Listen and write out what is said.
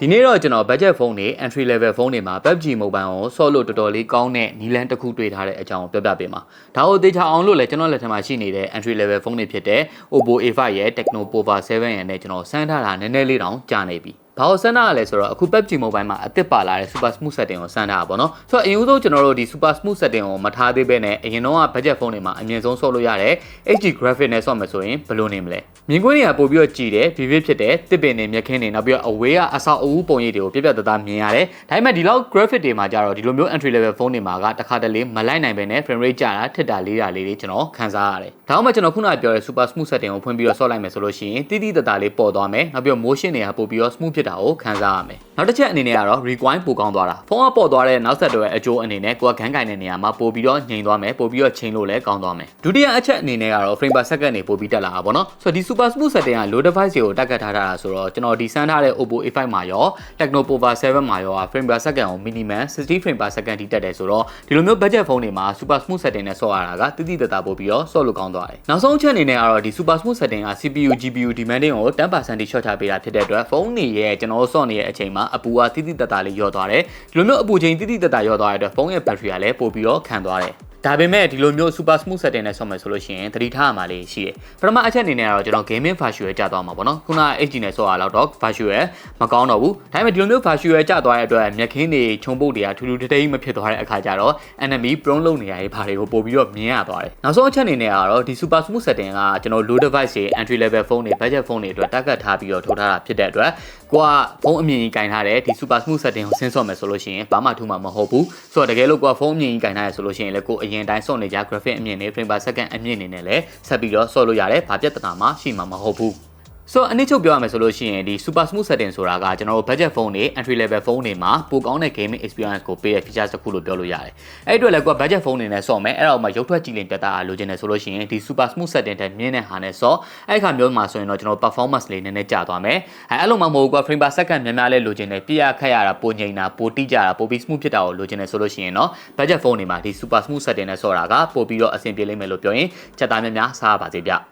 ဒီနေ့တော့ကျွန်တော် budget phone တွေ entry level phone တွေမှာ PUBG Mobile ကိုဆော့လို့တော်တော်လေးကောင်းတဲ့နီလန်းတစ်ခုတွေ့ထားတဲ့အကြောင်းကိုပြောပြပေးမှာဒါကိုသေချာအောင်လို့လည်းကျွန်တော်လက်ထက်မှာရှိနေတဲ့ entry level phone တွေဖြစ်တဲ့ Oppo A5 ရဲ့ Tecno Pova 7ရဲ့နဲ့ကျွန်တော်စမ်းထားတာနည်းနည်းလေးတောင်ကြာနေပြီ ဘာလို့စမ်းထားရလဲဆိုတော့အခု PUBG Mobile မှာအသစ်ပါလာတဲ့ Super Smooth setting ကိုစမ်းထားတာပေါ့နော်ဆိုတော့အရင်ဦးဆုံးကျွန်တော်တို့ဒီ Super Smooth setting ကိုမထားသေးဘဲနဲ့အရင်တော့က budget phone တွေမှာအမြင့်ဆုံးဆော့လို့ရတယ် HD graphic နဲ့ဆော့မယ်ဆိုရင်ဘယ်လိုနေမလဲမြင်ကွင်းတွေကပို့ပြီးတော့ကြည်တယ် vivid ဖြစ်တယ်တစ်ပင်တွေမြက်ခင်းတွေနောက်ပြီးတော့ away ကအဆောက်အဦပုံရိပ်တွေကိုပြပြတသားမြင်ရတယ်ဒါပေမဲ့ဒီလောက် graphic တွေမှာကြတော့ဒီလိုမျိုး entry level phone တွေမှာကတစ်ခါတလေမလိုက်နိုင်ပဲနဲ့ frame rate ကျတာထစ်တာလေးတာလေးတွေကျွန်တော်ခံစားရတယ်ဒါမှမဟုတ်ကျွန်တော်ခုနကပြောတဲ့ super smooth setting ကိုဖွင့်ပြီးတော့ဆော့လိုက်မယ်ဆိုလို့ရှိရင်တိတိတသားလေးပေါ်သွားမယ်နောက်ပြီးတော့ motion တွေကပို့ပြီးတော့ smooth ဖြစ်တာကိုခံစားရမယ်နောက်တစ်ချက်အနေနဲ့ကတော့ rewind ပိုကောင်းသွားတာဖုန်းကပေါ်သွားတဲ့နောက်ဆက်တွဲအကျိုးအနေနဲ့ကိုကခန်းကင်တဲ့နေရာမှာပို့ပြီးတော့ငြိမ်သွားမယ်ပို့ပြီးတော့ချိန်လို့လည်းကောင်းသွားမယ်ဒုတိယအချက်အနေနဲ့ကတော့ frame per second တွေပို့ပြီးတက်လာတာပေါ့နော်ဆိုတော့ဒီ super smooth setting က low device တွေကိုတက်ကတ်ထားတာဆိုတော့ကျွန်တော်ဒီစမ်းထားတဲ့ Oppo A5 မှာရော Tecno Pova 7မှာရော frame per second ကို minimum 60 frame per second ထိတက်တယ်ဆိုတော့ဒီလိုမျိုး budget phone တွေမှာ super smooth setting နဲ့ဆော့ရတာကတိတိတတ်တာပို့ပြီးတော့ဆော့လို့ကောင်းသွားတယ်နောက်ဆုံးအချက်အနေနဲ့ကတော့ဒီ super smooth setting က CPU GPU demanding ကို10%ထိ short ချပေးတာဖြစ်တဲ့အတွက်ဖုန်းတွေရဲ့ကျွန်တော်ဆော့နေတဲ့အချိန်မှာအပူကတိတိတတ်တာလေးလျော့သွားတယ်ဒီလိုမျိုးအပူချိန်တိတိတတ်တာလျော့သွားတဲ့အတွက်ဖုန်းရဲ့ battery ကလည်းပို့ပြီးတော့ခံသွားတယ်ဒါပေမဲ့ဒီလိုမျိုး super smooth setting နဲ့ဆော့မယ်ဆိုလို့ရှိရင်သတိထားရမှာလေးရှိတယ်ပထမအချက်အနေနဲ့ကတော့ကျွန်တော် gaming virtual ကြာသွားမှာပေါ့နော်ခုနက HD နဲ့ဆော့ရတော့တော့ virtual မကောင်းတော့ဘူးဒါပေမဲ့ဒီလိုမျိုး virtual ကြာသွားတဲ့အတွက်မျက်ခင်းတွေခြုံပုတ်တွေကထူးထူးတိတ်မဖြစ်သွားတဲ့အခါကျတော့ enemy prone လုပ်နေရတဲ့ဘာတွေကိုပို့ပြီးတော့မြင်ရသွားတယ်နောက်ဆုံးအချက်အနေနဲ့ကတော့ဒီ super smooth setting ကကျွန်တော် low device တွေ entry level phone တွေ budget phone တွေအတွက် target ထားပြီးတော့ထိုးထားတာဖြစ်တဲ့အတွက်ကိုကဖုန်းအမြင့်ကြီးကင်ထားတဲ့ဒီ super smooth setting ကိုဆင်းဆော့မယ်ဆိုလို့ရှိရင်ဘာမှထူမှာမဟုတ်ဘူးဆိုတော့တကယ်လို့ကိုကဖုန်းအမြင့်ကြီးကင်ထားရဆိုလို့ရှိရင်လည်းကိုအရင်တိုင်းဆော့နေကြ graphic အမြင့်နေ frame per second အမြင့်နေနဲ့လည်းဆက်ပြီးတော့ဆော့လို့ရတယ်ဘာပြဿနာမှရှိမှာမဟုတ်ဘူး ဆိုတော့အနည်းချုပ်ပြောရမယ်ဆိုလို့ရှိရင်ဒီ super smooth setting ဆိုတာကကျွန်တော်တို့ budget phone တွေ entry level phone တွေမှာပိုကောင်းတဲ့ gaming experience ကိုပေးတဲ့ features တစ်ခုလို့ပြောလို့ရတယ်။အဲ့ဒီအတွက်လည်းကိုက budget phone တွေနဲ့ဆော့မယ်အဲ့တော့မှရုပ်ထွက်ကြည့်လင်ပြတ်သားအားလိုချင်တယ်ဆိုလို့ရှိရင်ဒီ super smooth setting တဲ့မြင်းတဲ့ဟာနဲ့ဆော့အဲ့ခါမျိုးမှာဆိုရင်တော့ကျွန်တော် performance လေးနည်းနည်းကျသွားမယ်။အဲ့အဲ့လိုမှမဟုတ်ဘူးကွာ frame per second များများလေးလိုချင်တယ်ပြည့်ရခက်ရတာပိုငိမ့်တာပိုတိကျတာပိုပြီး smooth ဖြစ်တာကိုလိုချင်တယ်ဆိုလို့ရှိရင်တော့ budget phone တွေမှာဒီ super smooth setting နဲ့ဆော့တာကပိုပြီးတော့အဆင်ပြေလိမ့်မယ်လို့ပြောရင်ချက်သားများများစားပါစေဗျ။